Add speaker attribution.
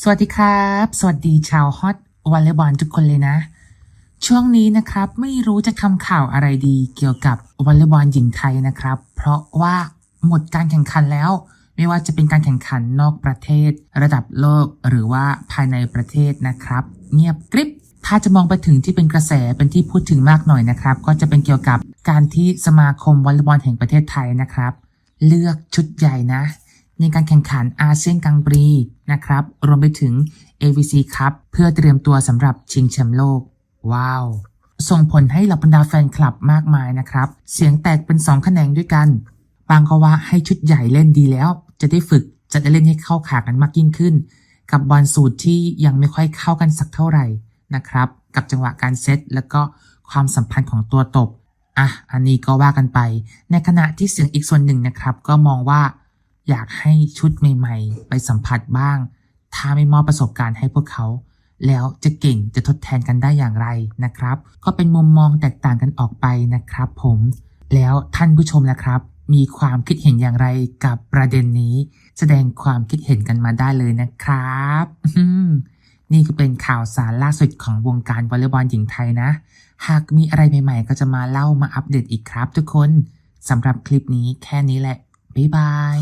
Speaker 1: สวัสดีครับ สวัสดีชาวฮอตวอลเลย์บอลทุกคนเลยนะ ช่วงนี้นะครับไม่รู้จะทำข่าวอะไรดีเกี่ยวกับวอลเลย์บอลหญิงไทยนะครับ เพราะว่าหมดการแข่งขันแล้ว ไม่ว่าจะเป็นการแข่งขันนอกประเทศ ระดับโลกหรือว่าภายในประเทศนะครับ เงียบกริบถ้าจะมองไปถึงที่เป็นกระแสเป็นที่พูดถึงมากหน่อยนะครับ ก็จะเป็นเกี่ยวกับการที่สมาคมวอลเลย์บอลแห่งประเทศไทยนะครับ เลือกชุดใหญ่นะ ในการแข่งขันอาเซียนกังปรีนะครับ รวมไปถึง AVC ครับเพื่อเตรียมตัวสำหรับชิงแชมป์โลก ว้าว ส่งผลให้เหล่าบรรดาแฟนคลับมากมายนะครับ เสียงแตกเป็น2แขนงด้วยกัน บางก็ว่าให้ชุดใหญ่เล่นดีแล้ว จะได้ฝึกจะได้เล่นให้เข้าขากันมากยิ่งขึ้น กับบอลสูตรที่ยังไม่ค่อยเข้ากันสักเท่าไหร่นะครับ กับจังหวะการเซตแล้วก็ความสัมพันธ์ของตัวตบอะอันนี้ก็ว่ากันไป ในขณะที่เสียงอีกส่วนหนึ่งนะครับ ก็มองว่า อยากให้ชุดใหม่ๆ ไปสัมผัสบ้าง ถ้าไม่มอบประสบการณ์ให้พวกเขา แล้วจะเก่งจะทดแทนกันได้อย่างไรนะครับ ก็เป็นมุมมองแตกต่างกันออกไปนะครับ ผม แล้วท่านผู้ชมล่ะครับ มีความคิดเห็นอย่างไรกับประเด็นนี้ แสดงความคิดเห็นกันมาได้เลยนะครับนี่ก็เป็นข่าวสารล่าสุดของวงการวอลเลย์บอลหญิงไทยนะ หากมีอะไรใหม่ๆ ก็จะมาเล่ามาอัปเดตอีกครับทุกคน สำหรับคลิปนี้แค่นี้แหละ บ๊ายบาย